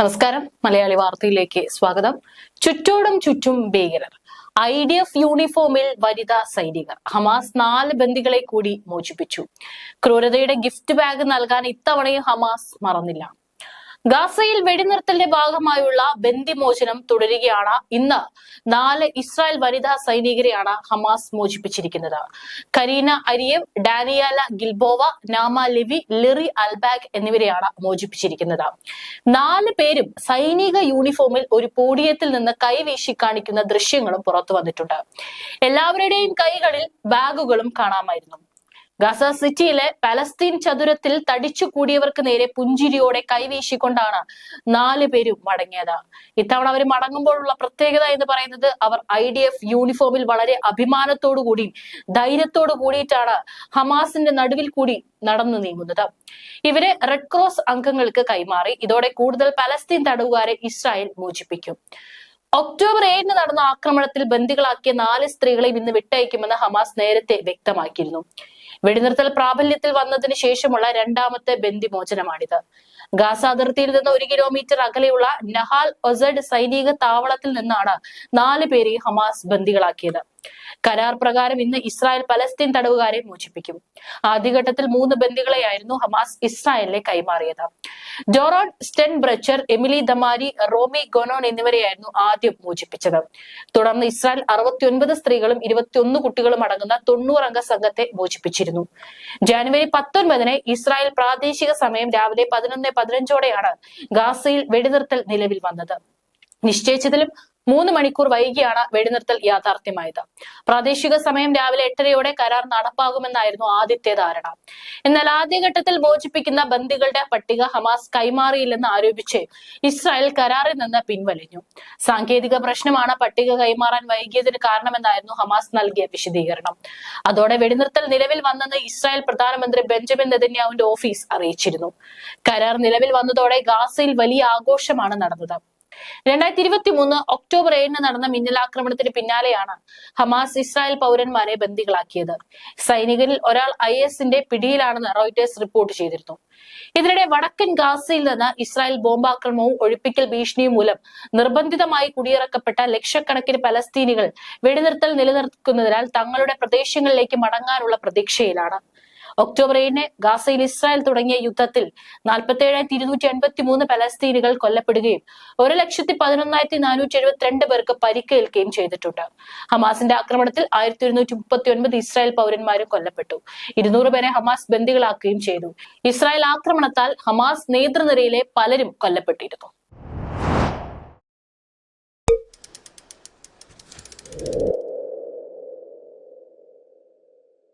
നമസ്കാരം. മലയാളി വാർത്തയിലേക്ക് സ്വാഗതം. ചുറ്റോടും ചുറ്റും ഭീകരർ. ഐ ഡി എഫ് യൂണിഫോമിൽ വനിതാ സൈനികർ. ഹമാസ് നാല് ബന്ദികളെ കൂടി മോചിപ്പിച്ചു. ക്രൂരതയുടെ ഗിഫ്റ്റ് ബാഗ് നൽകാൻ ഇത്തവണയും ഹമാസ് മറന്നില്ല. ഗാസയിൽ വെടിനിർത്തലിന്റെ ഭാഗമായുള്ള ബന്ദിമോചനം തുടരുകയാണ്. ഇന്ന് നാല് ഇസ്രായേൽ വനിതാ സൈനികരെയാണ് Hamas മോചിപ്പിച്ചിരിക്കുന്നത്. Karina Ariev Daniella Gilboa Naama Levy Liri അൽബാഗ് എന്നിവരെയാണ് മോചിപ്പിച്ചിരിക്കുന്നത്. നാല് പേരും സൈനിക യൂണിഫോമിൽ ഒരു പോഡിയത്തിൽ നിന്ന് കൈവീശി കാണിക്കുന്ന ദൃശ്യങ്ങളും പുറത്തു വന്നിട്ടുണ്ട്. എല്ലാവരുടെയും കൈകളിൽ ബാഗുകളും കാണാമായിരുന്നു. ഗസ സിറ്റിയിലെ പലസ്തീൻ ചതുരത്തിൽ തടിച്ചു കൂടിയവർക്ക് നേരെ പുഞ്ചിരിയോടെ കൈവീശിക്കൊണ്ടാണ് നാല് പേരും മടങ്ങിയത്. ഇത്തവണ അവർ മടങ്ങുമ്പോഴുള്ള പ്രത്യേകത എന്ന് പറയുന്നത് അവർ ഐ ഡി എഫ് യൂണിഫോമിൽ വളരെ അഭിമാനത്തോടു കൂടി ധൈര്യത്തോടു കൂടിയിട്ടാണ് ഹമാസിന്റെ നടുവിൽ കൂടി നടന്നു നീങ്ങുന്നത്. ഇവരെ റെഡ് ക്രോസ് അംഗങ്ങൾക്ക് കൈമാറി. ഇതോടെ കൂടുതൽ പലസ്തീൻ തടവുകാരെ ഇസ്രായേൽ മോചിപ്പിക്കും. ഒക്ടോബർ ഏഴിന് നടന്ന ആക്രമണത്തിൽ ബന്ദികളാക്കിയ നാല് സ്ത്രീകളെയും ഇന്ന് വിട്ടയക്കുമെന്ന് ഹമാസ് നേരത്തെ വ്യക്തമാക്കിയിരുന്നു. വെടിനിർത്തൽ പ്രാബല്യത്തിൽ വന്നതിന് ശേഷമുള്ള രണ്ടാമത്തെ ബന്ദിമോചനമാണിത്. ഗാസ അതിർത്തിയിൽ നിന്ന് ഒരു കിലോമീറ്റർ അകലെയുള്ള നഹാൽ ഒസഡ് സൈനിക താവളത്തിൽ നിന്നാണ് നാല് പേരെ ഹമാസ് ബന്ദികളാക്കിയത്. കരാർ പ്രകാരം ഇന്ന് ഇസ്രായേൽ പലസ്തീൻ തടവുകാരെ മോചിപ്പിക്കും. ആദ്യഘട്ടത്തിൽ മൂന്ന് ബന്ദികളെയായിരുന്നു ഹമാസ് ഇസ്രായേലിനെ കൈമാറിയത്. ജോറോൺ സ്റ്റെൻ ബ്രച്ചർ എമിലി ദമാരി റോമി ഗൊനോൺ എന്നിവരെയായിരുന്നു ആദ്യം മോചിപ്പിച്ചത്. തുടർന്ന് ഇസ്രായേൽ അറുപത്തിയൊൻപത് സ്ത്രീകളും ഇരുപത്തിയൊന്ന് കുട്ടികളും അടങ്ങുന്ന തൊണ്ണൂറംഗ സംഘത്തെ മോചിപ്പിച്ചിരുന്നു. ജനുവരി പത്തൊൻപതിന് ഇസ്രായേൽ പ്രാദേശിക സമയം രാവിലെ പതിനൊന്ന് പതിനഞ്ചോടെയാണ് ഗാസയിൽ വെടിനിർത്തൽ നിലവിൽ വന്നത്. നിശ്ചയിച്ചതിലും മൂന്ന് മണിക്കൂർ വൈകിയാണ് വെടിനിർത്തൽ യാഥാർത്ഥ്യമായത്. പ്രാദേശിക സമയം രാവിലെ എട്ടരയോടെ കരാർ നടപ്പാകുമെന്നായിരുന്നു ആദ്യത്തെ ധാരണ. എന്നാൽ ആദ്യഘട്ടത്തിൽ മോചിപ്പിക്കുന്ന ബന്ദികളുടെ പട്ടിക ഹമാസ് കൈമാറിയില്ലെന്ന് ആരോപിച്ച് ഇസ്രായേൽ കരാറിൽ നിന്ന് പിൻവലിഞ്ഞു. സാങ്കേതിക പ്രശ്നമാണ് പട്ടിക കൈമാറാൻ വൈകിയതിന് കാരണമെന്നായിരുന്നു ഹമാസ് നൽകിയ വിശദീകരണം. അതോടെ വെടിനിർത്തൽ നിലവിൽ വന്നെന്ന് ഇസ്രായേൽ പ്രധാനമന്ത്രി ബെഞ്ചമിൻ നെതന്യാവിന്റെ ഓഫീസ് അറിയിച്ചിരുന്നു. കരാർ നിലവിൽ വന്നതോടെ ഗാസയിൽ വലിയ ആഘോഷമാണ് നടന്നത്. രണ്ടായിരത്തി ഇരുപത്തി മൂന്ന് ഒക്ടോബർ ഏഴിന് നടന്ന മിന്നലാക്രമണത്തിന് പിന്നാലെയാണ് ഹമാസ് ഇസ്രായേൽ പൗരന്മാരെ ബന്ദികളാക്കിയത്. സൈനികരിൽ ഒരാൾ ഐ എസിന്റെ പിടിയിലാണെന്ന് റോയിറ്റേഴ്സ് റിപ്പോർട്ട് ചെയ്തിരുന്നു. ഇതിനിടെ വടക്കൻ ഗാസയിൽ നിന്ന് ഇസ്രായേൽ ബോംബാക്രമണവും ഒഴിപ്പിക്കൽ ഭീഷണിയും മൂലം നിർബന്ധിതമായി കുടിയിറക്കപ്പെട്ട ലക്ഷക്കണക്കിന് പലസ്തീനികൾ വെടിനിർത്തൽ നിലനിർത്തുന്നതിനാൽ തങ്ങളുടെ പ്രദേശങ്ങളിലേക്ക് മടങ്ങാനുള്ള പ്രതീക്ഷയിലാണ്. ഒക്ടോബർ ഏഴിന് ഗാസയിൽ ഇസ്രായേൽ തുടങ്ങിയ യുദ്ധത്തിൽ നാൽപ്പത്തി ഏഴായിരത്തി ഇരുന്നൂറ്റി എൺപത്തി മൂന്ന് പലസ്തീനുകൾ കൊല്ലപ്പെടുകയും ഒരു ലക്ഷത്തി പതിനൊന്നായിരത്തി നാനൂറ്റി എഴുപത്തിരണ്ട് പേർക്ക് പരിക്കേൽക്കുകയും ചെയ്തിട്ടുണ്ട്. ഹമാസിന്റെ ആക്രമണത്തിൽ ആയിരത്തി ഒരുന്നൂറ്റി മുപ്പത്തി ഒൻപത് ഇസ്രായേൽ പൗരന്മാരും കൊല്ലപ്പെട്ടു. ഇരുന്നൂറ് പേരെ ഹമാസ് ബന്ദികളാക്കുകയും ചെയ്തു. ഇസ്രായേൽ ആക്രമണത്താൽ ഹമാസ് നേതൃനിരയിലെ പലരും കൊല്ലപ്പെട്ടിരുന്നു.